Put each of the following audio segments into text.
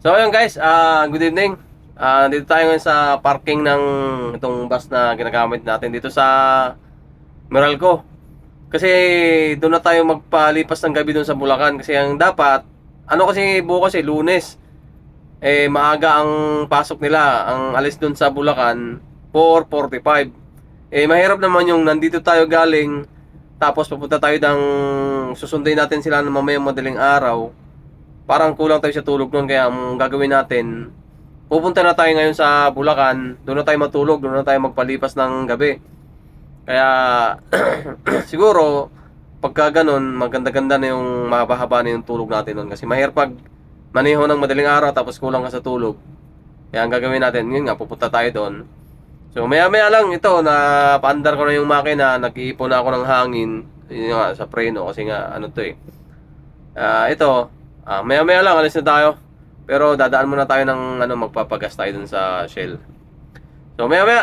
So ayun guys, ah good evening. Ah dito tayo ngayon sa parking ng itong bus na ginagamit natin dito sa Meralco. Kasi doon na tayo magpalipas ng gabi doon sa Bulacan kasi ang dapat ano kasi bukas eh Lunes. Eh maaga ang pasok nila. Ang alis doon sa Bulacan 4:45. Eh mahirap naman yung nandito tayo galing tapos papunta tayo ng susundin natin sila ng mamayang madaling araw parang kulang tayo sa tulog noon kaya ang gagawin natin pupunta na tayo ngayon sa Bulacan doon na tayo matulog doon na tayo magpalipas ng gabi. Kaya siguro pagka ganun maganda-ganda na yung mahaba-haba na yung tulog natin noon kasi mahirap pag maniho ng madaling araw tapos kulang ka sa tulog. Kaya ang gagawin natin yun nga pupunta tayo doon. So maya maya lang ito na paandar ko na yung makina nag-iipon na ako ng hangin yun nga sa preno kasi nga ano to eh. Ah, ito Ah, maya maya lang, alis na tayo. Pero dadaan muna tayo ng ano, magpapagas tayo dun sa Shell. So maya maya.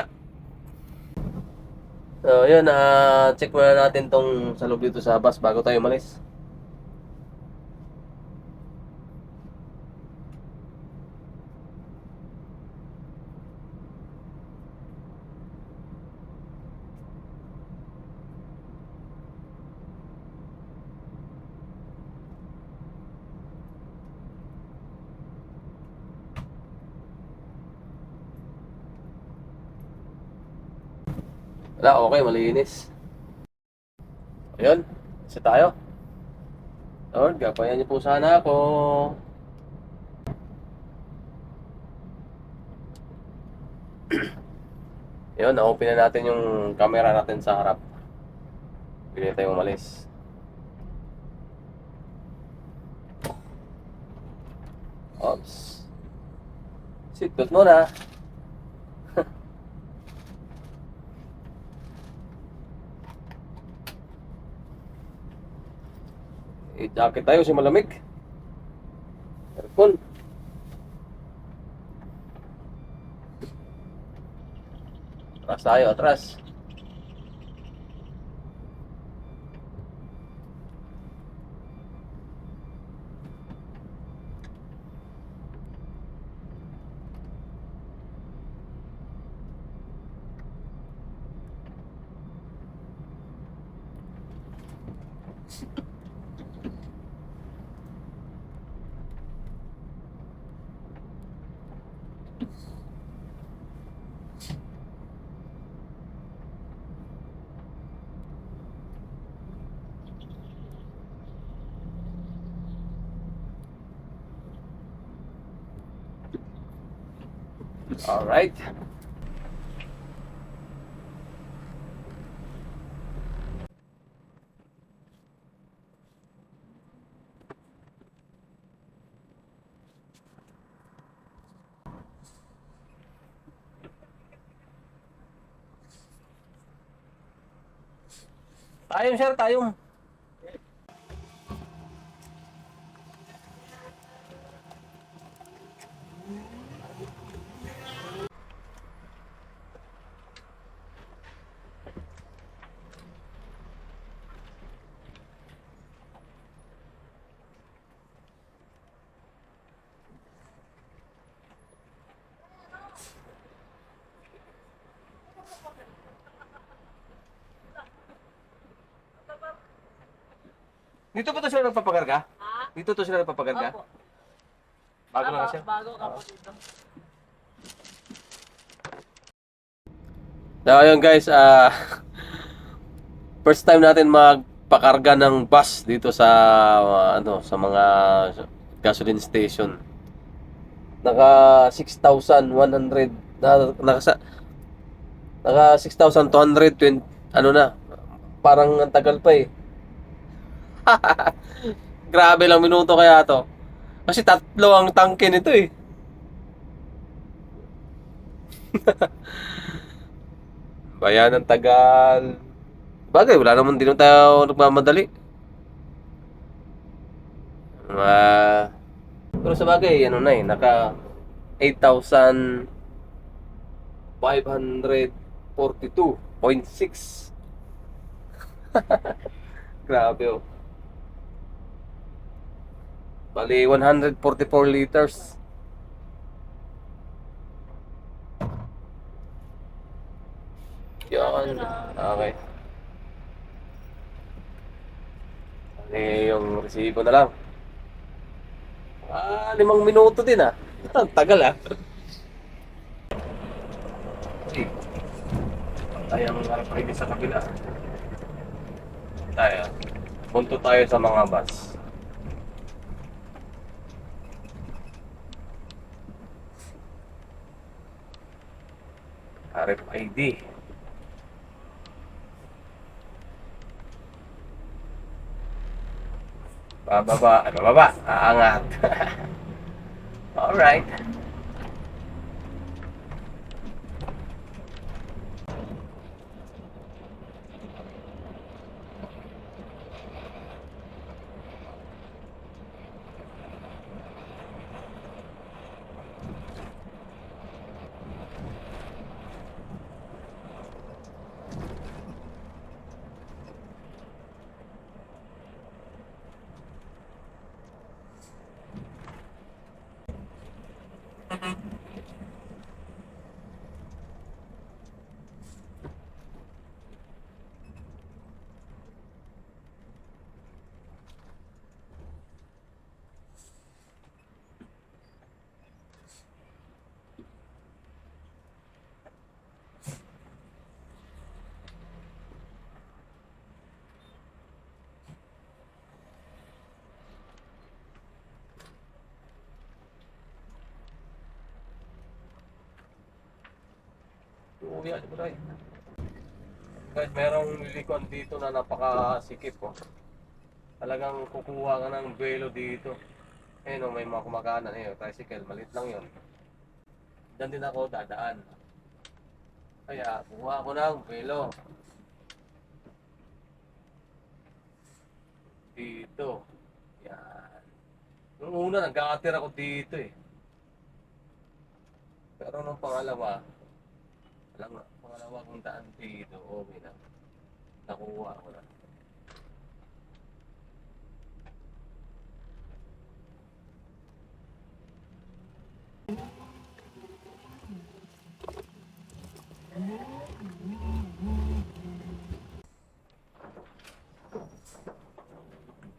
So yun, ah check muna natin tong sa loob dito sa bus bago tayo umalis. Wala, okay, malinis. Ayun, isa tayo. Lord, gapayan niyo po sana ako. Yun, na-open na natin yung camera natin sa harap. Pili tayo umalis. Oops. Seatbelt muna. Eh, jacket tayo kasi malamig. Aircon. Atras tayo, atras. Alright. Tayo, sir, tayo. Dito ba to sila nagpapagarga? Ha? Dito to sila nagpapagarga? Opo. Bago na Opo, kasi. Bago ka po dito. So, ayun guys, ah first time natin magpakarga ng bus dito sa ah, ano sa mga gasoline station. Naka 6,100 na naka sa- naka 6,220 ano na parang ang tagal pa eh. Grabe lang minuto kaya to. Kasi tatlo ang tangke nito eh. Bayan ng tagal. Bagay, wala naman din tayo nagmamadali. Ah, pero sa bagay, ano na eh, naka 8,542.6. Grabe oh. Bali, 144 liters. Yun. Okay. Bali, yung resibo na lang. Ah, limang minuto din ah. Ang tagal ah. Tayang harap sa kabila. Tayo. Punto tayo sa mga bus. RFID. Bababa, ano baba? Aangat. Alright. Uwi, ano ba Guys, merong lilikuan dito na napakasikip oh. Talagang kukuha ka ng buwelo dito. Eh no, may mga kumakanan eh, tricycle, maliit lang yon. Diyan din ako dadaan. Kaya, kuha ko ng buwelo. Dito. Yan. Nung una, nag-a-attire ako dito eh. Pero nung pangalawa, alam nga, pangalawa kong daan dito, okay na. Nakuha ko na.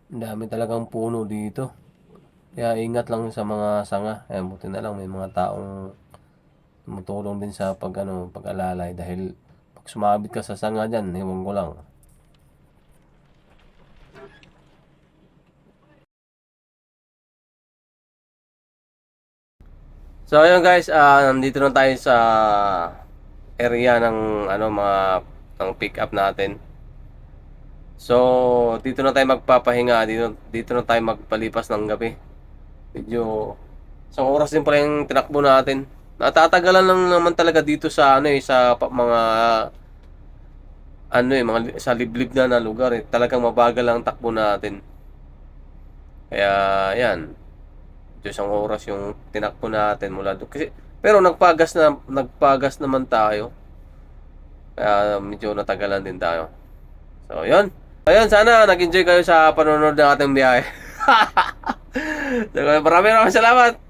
Dami talagang puno dito. Kaya ingat lang sa mga sanga. Ayan, buti na lang may mga taong tumutulong din sa pag ano, pag-alalay dahil pag sumabit ka sa sanga diyan, ewan ko lang. So ayun guys, ah nandito na tayo sa area ng ano mga ng pick up natin. So dito na tayo magpapahinga, dito dito na tayo magpalipas ng gabi. Medyo isang oras din pala yung tinakbo natin. Natatagalan lang naman talaga dito sa ano eh sa mga ano eh mga sa liblib na na lugar eh. Talagang mabagal lang ang takbo natin. Kaya yan. Medyo isang oras yung tinakbo natin mula doon. Kasi pero nagpagas na nagpagas naman tayo. Kaya medyo natagalan din tayo. So, yun. Ayun, sana nag-enjoy kayo sa panonood ng ating biyahe. so, maraming maraming salamat.